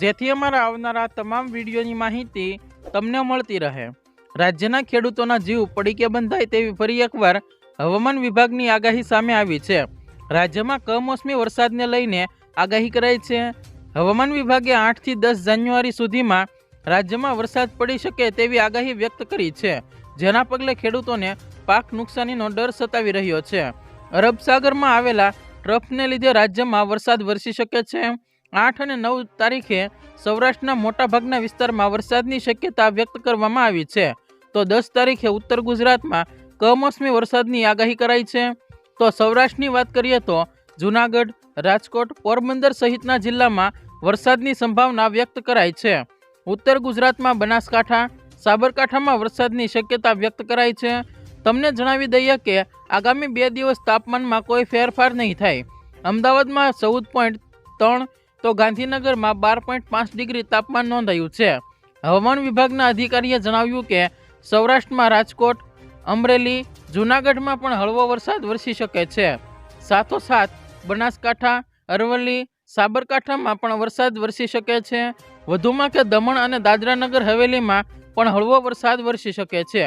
જેથી અમારા આવનારા તમામ વિડીયોની માહિતી તમને મળતી રહે. રાજ્યના ખેડૂતોના જીવ પડીકે બંધાય તેવી ફરી એકવાર હવામાન વિભાગની આગાહી સામે આવી છે. રાજ્યમાં કમોસમી વરસાદને લઈને આગાહી કરાઈ છે. હવામાન વિભાગે આઠથી દસ જાન્યુઆરી સુધીમાં રાજ્યમાં વરસાદ પડી શકે તેવી આગાહી વ્યક્ત કરી છે, જેના પગલે ખેડૂતોને પાક નુકસાનીનો ડર સતાવી રહ્યો છે. અરબ સાગરમાં આવેલા ટ્રફને લીધે રાજ્યમાં વરસાદ વરસી શકે છે. આઠ અને નવ તારીખે સૌરાષ્ટ્રના મોટાભાગના વિસ્તારમાં વરસાદની શક્યતા વ્યક્ત કરવામાં આવી છે. તો દસ તારીખે ઉત્તર ગુજરાતમાં કમોસમી વરસાદની આગાહી કરાઈ છે. તો સૌરાષ્ટ્રની વાત કરીએ તો જૂનાગઢ, રાજકોટ, પોરબંદર સહિતના જિલ્લામાં વરસાદની સંભાવના વ્યક્ત કરાઈ છે. ઉત્તર ગુજરાતમાં બનાસકાંઠા, સાબરકાંઠામાં વરસાદની શક્યતા વ્યક્ત કરાઈ છે. તમને જણાવી દઈએ કે આગામી બે દિવસ તાપમાનમાં કોઈ ફેરફાર નહીં થાય. અમદાવાદમાં ચૌદ પોઈન્ટ ત્રણ તો ગાંધીનગરમાં બાર પોઈન્ટ પાંચ ડિગ્રી તાપમાન નોંધાયું છે. હવામાન વિભાગના અધિકારીએ જણાવ્યું કે સૌરાષ્ટ્રમાં રાજકોટ, અમરેલી, જૂનાગઢમાં પણ હળવો વરસાદ વરસી શકે છે. સાથોસાથ બનાસકાંઠા, અરવલ્લી, સાબરકાંઠામાં પણ વરસાદ વરસી શકે છે. વધુમાં કે દમણ અને દાદરાનગર હવેલીમાં પણ હળવો વરસાદ વરસી શકે છે.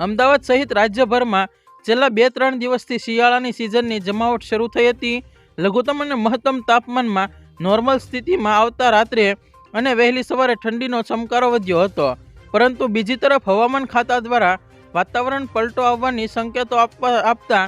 અમદાવાદ સહિત રાજ્યભરમાં છેલ્લા બે ત્રણ દિવસથી શિયાળાની સિઝનની જમાવટ શરૂ થઈ હતી. લઘુત્તમ અને મહત્તમ તાપમાનમાં નોર્મલ સ્થિતિમાં આવતા રાત્રે અને વહેલી સવારે ઠંડીનો ચમકારો વધ્યો હતો. પરંતુ બીજી તરફ હવામાન ખાતા દ્વારા વાતાવરણ પલટો આવવાની સંકેતો આપવા આપતા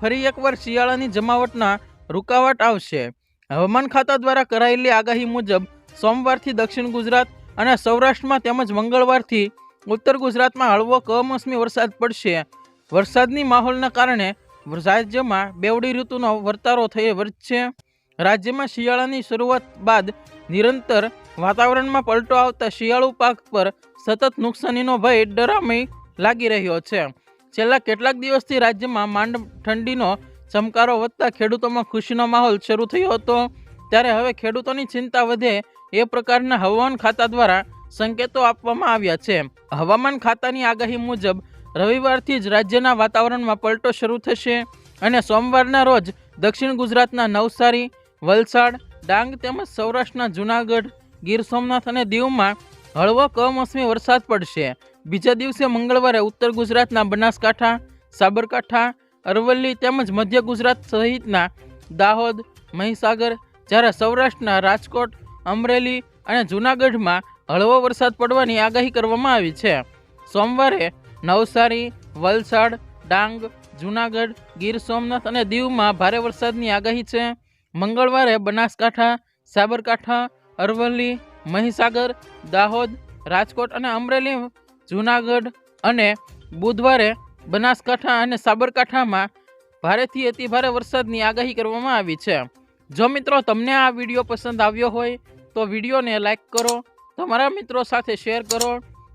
ફરી એકવાર શિયાળાની જમાવટના રૂકાવટ આવશે. હવામાન ખાતા દ્વારા કરાયેલી આગાહી મુજબ સોમવારથી દક્ષિણ ગુજરાત અને સૌરાષ્ટ્રમાં તેમજ મંગળવારથી ઉત્તર ગુજરાતમાં હળવો કમોસમી વરસાદ પડશે. વરસાદની માહોલના કારણે રાજ્યમાં બેવડી ઋતુનો વર્તારો થઈ વધશે રાજ્યમાં શિયાળાની શરૂઆત બાદ નિરંતર વાતાવરણમાં પલટો આવતા શિયાળુ પાક પર સતત નુકસાનીનો ભય ડરામય લાગી રહ્યો છે. છેલ્લા કેટલાક દિવસથી રાજ્યમાં માંડ ઠંડીનો ચમકારો વધતા ખેડૂતોમાં ખુશીનો માહોલ શરૂ થયો હતો. ત્યારે હવે ખેડૂતોની ચિંતા વધે એ પ્રકારના હવામાન ખાતા દ્વારા સંકેતો આપવામાં આવ્યા છે. હવામાન ખાતાની આગાહી મુજબ રવિવારથી જ રાજ્યના વાતાવરણમાં પલટો શરૂ થશે અને સોમવારના રોજ દક્ષિણ ગુજરાતના નવસારી, વલસાડ, ડાંગ તેમજ સૌરાષ્ટ્રના જૂનાગઢ, ગીર સોમનાથ અને દીવમાં હળવો કમોસમી વરસાદ પડશે. બીજા દિવસે મંગળવારે ઉત્તર ગુજરાતના બનાસકાંઠા, સાબરકાંઠા, અરવલ્લી તેમજ મધ્ય ગુજરાત સહિતના દાહોદ, મહીસાગર, જ્યારે સૌરાષ્ટ્રના રાજકોટ, અમરેલી અને જૂનાગઢમાં હળવો વરસાદ પડવાની આગાહી કરવામાં આવી છે. સોમવારે નવસારી, વલસાડ, ડાંગ, જૂનાગઢ, ગીર સોમનાથ અને દીવમાં ભારે વરસાદની આગાહી છે. મંગળવારે બનાસકાંઠા, સાબરકાંઠા, અરવલ્લી, મહીસાગર, દાહોદ, રાજકોટ અને અમરેલી, જૂનાગઢ અને બુધવારે બનાસકાંઠા અને સાબરકાંઠામાં ભારેથી અતિભારે વરસાદની આગાહી કરવામાં આવી છે. જો મિત્રો તમને આ વીડિયો પસંદ આવ્યો હોય, તો વિડીયોને લાઈક કરો, તમારા મિત્રો સાથે શેર કરો